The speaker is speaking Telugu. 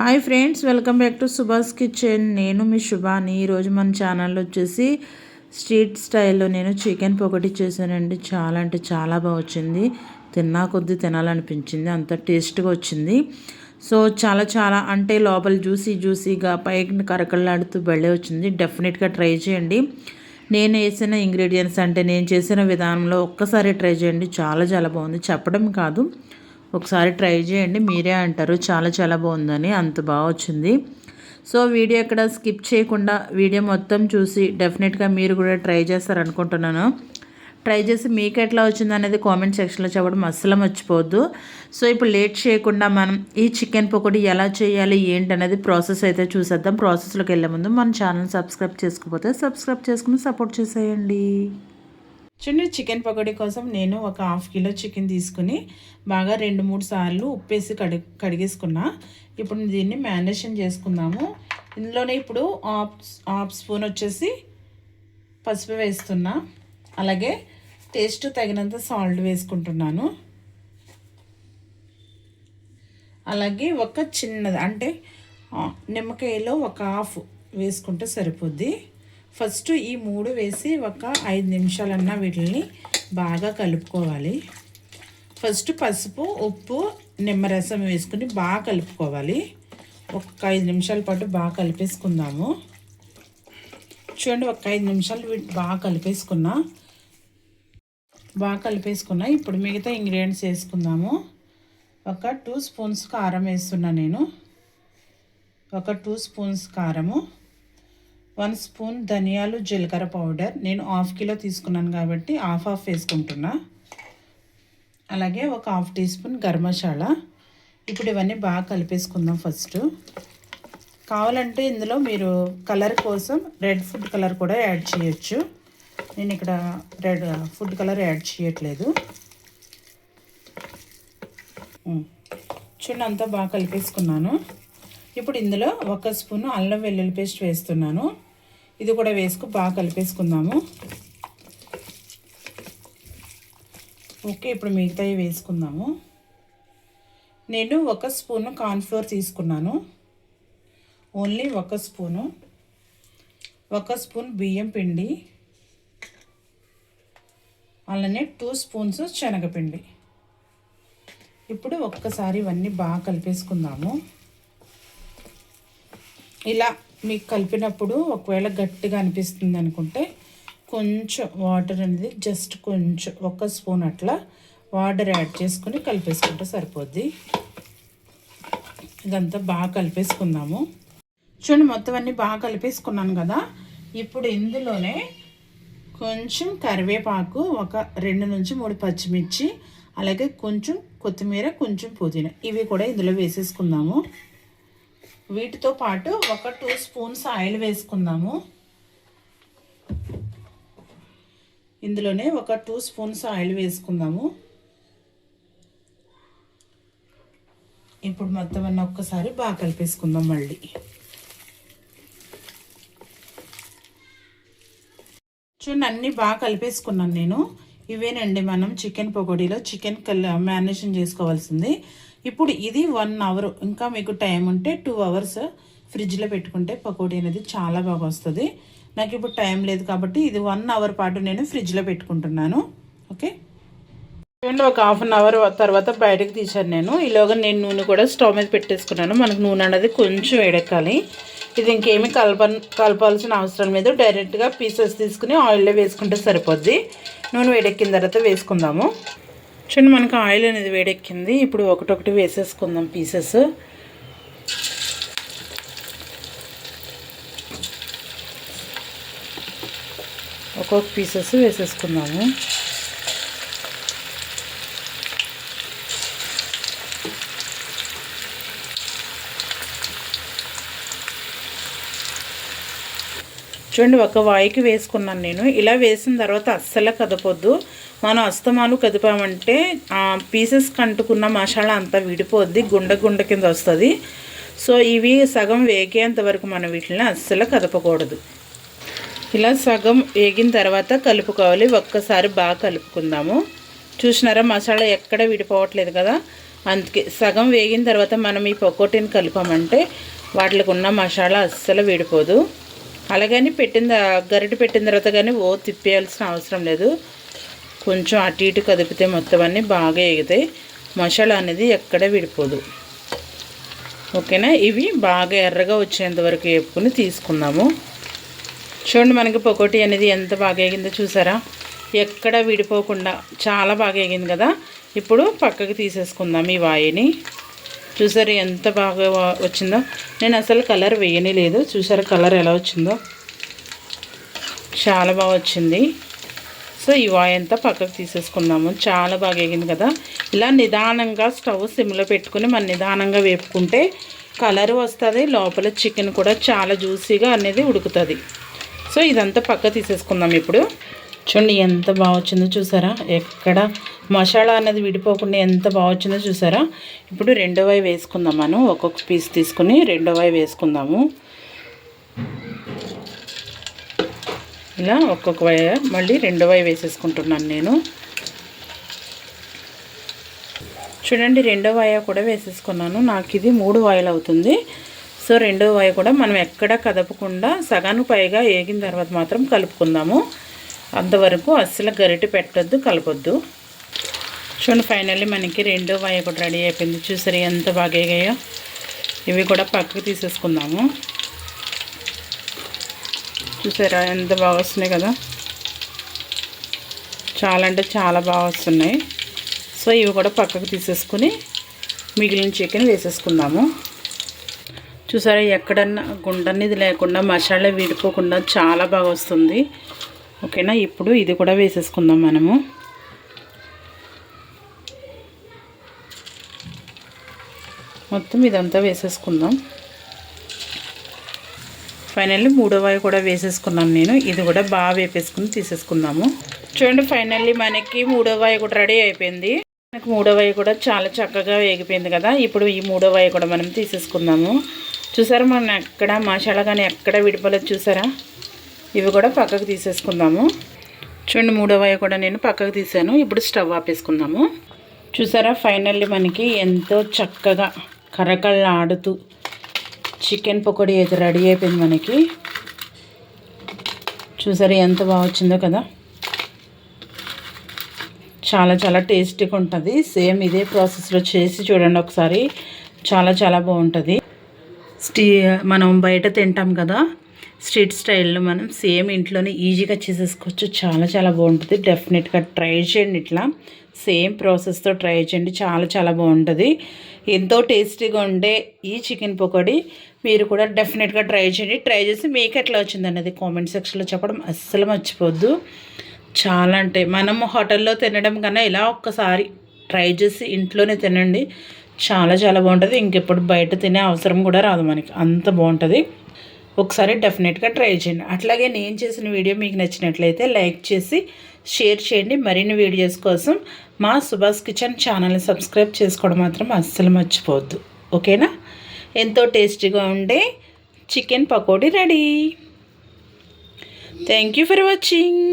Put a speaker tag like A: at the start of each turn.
A: Hi friends welcome back to Subhash kitchen. నేను మీ శుభాని. ఈరోజు మన ఛానల్లో వచ్చేసి స్ట్రీట్ స్టైల్లో నేను చికెన్ పొగటి చేశానండి. చాలా అంటే చాలా బాగా వచ్చింది. తిన్నా కొద్దీ తినాలనిపించింది. అంత టేస్ట్గా వచ్చింది. సో చాలా చాలా అంటే లోపల జ్యూసీ జ్యూసీగా పైకి కరకలాడుతూ బెళ్ళే వచ్చింది. డెఫినెట్గా ట్రై చేయండి. నేను వేసిన ఇంగ్రీడియంట్స్ అంటే నేను చేసిన విధానంలో ఒక్కసారి ట్రై చేయండి. చాలా చాలా బాగుంది. చెప్పడం కాదు. ఒకసారి ట్రై చేయండి. మీరే అంటారు చాలా చాలా బాగుందని. అంత బాగా వచ్చింది. సో వీడియో ఇక్కడ స్కిప్ చేయకుండా వీడియో మొత్తం చూసి డెఫినెట్గా మీరు కూడా ట్రై చేస్తారనుకుంటున్నాను. ట్రై చేసి మీకు ఎట్లా వచ్చింది అనేది కామెంట్ సెక్షన్లో చెప్పడం అస్సలు మర్చిపోవద్దు. సో ఇప్పుడు లేట్ చేయకుండా మనం ఈ చికెన్ పకోడీ ఎలా చేయాలి ఏంటి అనేది ప్రాసెస్ అయితే చూసేద్దాం. ప్రాసెస్లోకి వెళ్ళే ముందు మన ఛానల్ సబ్స్క్రైబ్ చేసుకోకపోతే సబ్స్క్రైబ్ చేసుకుని సపోర్ట్ చేసేయండి. చూడండి చికెన్ పకోడీ కోసం నేను ఒక హాఫ్ కిలో చికెన్ తీసుకుని బాగా రెండు మూడు సార్లు ఉప్పేసి కడి కడిగేసుకున్నా. ఇప్పుడు దీన్ని మ్యారినేషన్ చేసుకుందాము. ఇందులోనే ఇప్పుడు హాఫ్ హాఫ్ స్పూన్ వచ్చేసి పసుపు వేస్తున్నా. అలాగే టేస్ట్ తగినంత సాల్ట్ వేసుకుంటున్నాను. అలాగే ఒక చిన్నది అంటే నిమ్మకాయలో ఒక హాఫ్ వేసుకుంటే సరిపోద్ది. ఫస్ట్ ఈ మూడు వేసి ఒక ఐదు నిమిషాలన్నా వీటిని బాగా కలుపుకోవాలి. ఫస్ట్ పసుపు ఉప్పు నిమ్మరసం వేసుకుని బాగా కలుపుకోవాలి. ఒక ఐదు నిమిషాల పాటు బాగా కలిపేసుకుందాము. చూడండి ఒక ఐదు నిమిషాలు వీటి బాగా కలిపేసుకున్నా. బాగా కలిపేసుకున్నా. ఇప్పుడు మిగతా ఇంగ్రీడియంట్స్ వేసుకుందాము. ఒక టూ స్పూన్స్ కారం వేస్తున్నా నేను. ఒక టూ స్పూన్స్ కారము. వన్ స్పూన్ ధనియాలు జీలకర్ర పౌడర్. నేను హాఫ్ కిలో తీసుకున్నాను కాబట్టి హాఫ్ హాఫ్ వేసుకుంటున్నా. అలాగే ఒక half teaspoon garam masala masala. ఇప్పుడు ఇవన్నీ బాగా కలిపేసుకుందాం ఫస్ట్. కావాలంటే ఇందులో మీరు కలర్ కోసం రెడ్ ఫుడ్ కలర్ కూడా యాడ్ చేయొచ్చు. నేను ఇక్కడ రెడ్ ఫుడ్ కలర్ యాడ్ చేయట్లేదు. చూడండి అంతా బాగా కలిపేసుకున్నాను. ఇప్పుడు ఇందులో ఒక స్పూను అల్లం వెల్లుల్లి పేస్ట్ వేస్తున్నాను. ఇది కూడా వేసుకు బాగా కలిపేసుకుందాము. ఓకే ఇప్పుడు మిగతాయి వేసుకుందాము. నేను ఒక స్పూను కార్న్ఫ్లోర్ తీసుకున్నాను. ఓన్లీ ఒక స్పూను. ఒక స్పూన్ బియ్యం పిండి. అలానే టూ స్పూన్స్ శనగపిండి. ఇప్పుడు ఒక్కసారి ఇవన్నీ బాగా కలిపేసుకుందాము. ఇలా మీకు కలిపినప్పుడు ఒకవేళ గట్టిగా అనిపిస్తుంది అనుకుంటే కొంచెం వాటర్ అనేది జస్ట్ కొంచెం ఒక స్పూన్ అట్లా వాటర్ యాడ్ చేసుకుని కలిపేసుకుంటే సరిపోద్ది. ఇదంతా బాగా కలిపేసుకుందాము. చూడండి మొత్తం అన్నీ బాగా కలిపేసుకున్నాను కదా. ఇప్పుడు ఇందులోనే కొంచెం కరివేపాకు ఒక రెండు నుంచి మూడు పచ్చిమిర్చి అలాగే కొంచెం కొత్తిమీర కొంచెం పుదీనా ఇవి కూడా ఇందులో వేసేసుకుందాము. వీటితో పాటు ఒక టూ స్పూన్స్ ఆయిల్ వేసుకుందాము. ఇందులోనే ఒక టూ స్పూన్స్ ఆయిల్ వేసుకుందాము. ఇప్పుడు మొత్తం అన్న ఒక్కసారి బాగా కలిపేసుకుందాం మళ్ళీ. చూడండి అన్నీ బాగా కలిపేసుకున్నాను నేను. ఇవేనండి మనం చికెన్ పకోడీలో చికెన్ కల్ మ్యారినేషన్ చేసుకోవాల్సింది. ఇప్పుడు ఇది వన్ అవర్ ఇంకా మీకు టైం ఉంటే టూ అవర్స్ ఫ్రిడ్జ్లో పెట్టుకుంటే పకోడీ అనేది చాలా బాగా వస్తుంది. నాకు ఇప్పుడు టైం లేదు కాబట్టి ఇది వన్ అవర్ పాటు నేను ఫ్రిడ్జ్లో పెట్టుకుంటున్నాను. ఓకే? చూడండి ఒక హాఫ్ అన్ అవర్ తర్వాత బయటకు తీశాను నేను. ఈలోగా నేను నూనె కూడా స్టవ్ మీద పెట్టేసుకున్నాను. మనకు నూనె అనేది కొంచెం వేడెక్కాలి. ఇది ఇంకేమి కలప కలపాల్సిన అవసరం లేదు. డైరెక్ట్గా పీసెస్ తీసుకుని ఆయిల్లో వేసుకుంటే సరిపోద్ది. నూనె వేడెక్కిన తర్వాత వేసుకుందాము. చూడండి మనకు ఆయిల్ అనేది వేడెక్కింది. ఇప్పుడు ఒకటొకటి వేసేసుకుందాం పీసెస్. ఒక్కొక్క పీసెస్ వేసేసుకుందాము. చూడండి ఒక వాయికి వేసుకున్నాను నేను. ఇలా వేసిన తర్వాత అస్సలు కదపొద్దు. మనం అస్తమాను కదిపామంటే పీసెస్ కంటుకున్న మసాలా అంతా విడిపోద్ది గుండె గుండె కింద వస్తుంది. సో ఇవి సగం వేగేంత వరకు మనం వీటిని అస్సలు కదపకూడదు. ఇలా సగం వేగిన తర్వాత కలుపుకోవాలి. ఒక్కసారి బాగా కలుపుకుందాము. చూసినారా మసాలా ఎక్కడ విడిపోవట్లేదు కదా? అందుకే సగం వేగిన తర్వాత మనం ఈ పకోటీని కలిపామంటే వాటికి ఉన్న మసాలా అస్సలు విడిపోదు. అలాగని పెట్టిన గరిటె పెట్టిన తర్వాత కానీ ఓ తిప్పేయాల్సిన అవసరం లేదు. కొంచెం అటు ఇటు కదిపితే మొత్తం అన్నీ బాగా ఎగితాయి మసాలా అనేది ఎక్కడ విడిపోదు. ఓకేనా? ఇవి బాగా ఎర్రగా వచ్చేంత వరకు వేపుకుని తీసుకుందాము. చూడండి మనకి పొకోటి అనేది ఎంత బాగా ఎగిందో చూసారా? ఎక్కడ విడిపోకుండా చాలా బాగా ఎగింది కదా? ఇప్పుడు పక్కకి తీసేసుకుందాం ఈ వాయిని. చూసారు ఎంత బాగా వచ్చిందో? నేను అసలు కలర్ వేయనే లేదు. చూసారా కలర్ ఎలా వచ్చిందో? చాలా బాగా వచ్చింది. సో ఈ వాయి అంతా పక్కకు తీసేసుకుందాము. చాలా బాగా ఎగింది కదా. ఇలా నిదానంగా స్టవ్ సిమ్లో పెట్టుకుని మనం నిదానంగా వేపుకుంటే కలర్ వస్తుంది లోపల చికెన్ కూడా చాలా జ్యూసీగా అనేది ఉడుకుతుంది. సో ఇదంతా పక్క తీసేసుకుందాం ఇప్పుడు. చూడండి ఎంత బాగా వచ్చిందో చూసారా? ఎక్కడ మసాలా అనేది విడిపోకుండా ఎంత బాగా వచ్చిందో చూసారా? ఇప్పుడు రెండో వై వేసుకుందాం మనం. ఒక్కొక్క పీస్ తీసుకుని రెండో వై వేసుకుందాము. ఇలా ఒక్కొక్క వయ మళ్ళీ రెండో వాయి వేసేసుకుంటున్నాను నేను. చూడండి రెండో వాయ కూడా వేసేసుకున్నాను. నాకు ఇది మూడు వాయలు అవుతుంది. సో రెండో వాయ కూడా మనం ఎక్కడ కదపకుండా సగానికి పైగా ఏగిన తర్వాత మాత్రం కలుపుకుందాము. అంతవరకు అస్సలు గరిటె పెట్టొద్దు కలపొద్దు. చూడండి ఫైనల్లీ మనకి రెండో వాయ కూడా రెడీ అయిపోయింది. చూసారు ఎంత బాగా ఇవి కూడా పక్కకు తీసేసుకుందాము. చూసారా? ఎంత బాగా వస్తున్నాయి కదా? చాలా అంటే చాలా బాగా వస్తున్నాయి. సో ఇవి కూడా పక్కకు తీసేసుకుని మిగిలిన చికెన్ వేసేసుకుందాము. చూసారా? ఎక్కడన్నా గుండన్నది లేకుండా మసాలా విడిపోకుండా చాలా బాగా వస్తుంది. ఓకేనా? ఇప్పుడు ఇది కూడా వేసేసుకుందాం మనము. మొత్తం ఇదంతా వేసేసుకుందాం. ఫైనల్లీ మూడో వాయి కూడా వేసేసుకున్నాను నేను. ఇది కూడా బాగా వేపేసుకుని తీసేసుకుందాము. చూడండి ఫైనల్లీ మనకి మూడో వాయి కూడా రెడీ అయిపోయింది. మనకి మూడో వాయి కూడా చాలా చక్కగా వేగిపోయింది కదా. ఇప్పుడు ఈ మూడో వాయి కూడా మనం తీసేసుకుందాము. చూసారా మనం ఎక్కడ మసాలా కానీ ఎక్కడ విడిపోలేదు చూసారా? ఇవి కూడా పక్కకు తీసేసుకుందాము. చూడండి మూడో వాయి కూడా నేను పక్కకు తీసాను. ఇప్పుడు స్టవ్ ఆపేసుకుందాము. చూసారా ఫైనల్లీ మనకి ఎంతో చక్కగా కరకళ్ళాడుతూ చికెన్ పకోడీ అయితే రెడీ అయిపోయింది మనకి. చూసారు ఎంత బాగా వచ్చిందో కదా? చాలా చాలా టేస్టీగా ఉంటుంది. సేమ్ ఇదే ప్రాసెస్లో చేసి చూడండి ఒకసారి. చాలా చాలా బాగుంటుంది. స్టీ మనం బయట తింటాం కదా? స్ట్రీట్ స్టైల్లో మనం సేమ్ ఇంట్లోనే ఈజీగా చేసేసుకోవచ్చు. చాలా చాలా బాగుంటుంది. డెఫినెట్గా ట్రై చేయండి ఇట్లా. సేమ్ ప్రాసెస్తో ట్రై చేయండి. చాలా చాలా బాగుంటుంది. ఎంతో టేస్టీగా ఉండే ఈ చికెన్ పకోడీ మీరు కూడా డెఫినెట్గా ట్రై చేయండి. ట్రై చేసి మీకు ఎట్లా వచ్చింది అనేది కామెంట్ సెక్షన్లో చెప్పడం అస్సలు మర్చిపోద్దు. చాలా అంటే మనం హోటల్లో తినడం కన్నా ఇలా ఒక్కసారి ట్రై చేసి ఇంట్లోనే తినండి. చాలా చాలా బాగుంటుంది. ఇంకెప్పుడు బయట తినే అవసరం కూడా రాదు మనకి. అంత బాగుంటుంది. ఒకసారి డెఫినెట్గా ట్రై చేయండి. అట్లాగే నేను చేసిన వీడియో మీకు నచ్చినట్లయితే లైక్ చేసి షేర్ చేయండి. మరిన్ని వీడియోస్ కోసం మా సుభాష్ కిచెన్ ఛానల్ని సబ్స్క్రైబ్ చేసుకోవడం మాత్రం అస్సలు మర్చిపోవద్దు. ఓకేనా? ఎంతో టేస్టీగా ఉండే chicken pakodi ready. Thank you for watching.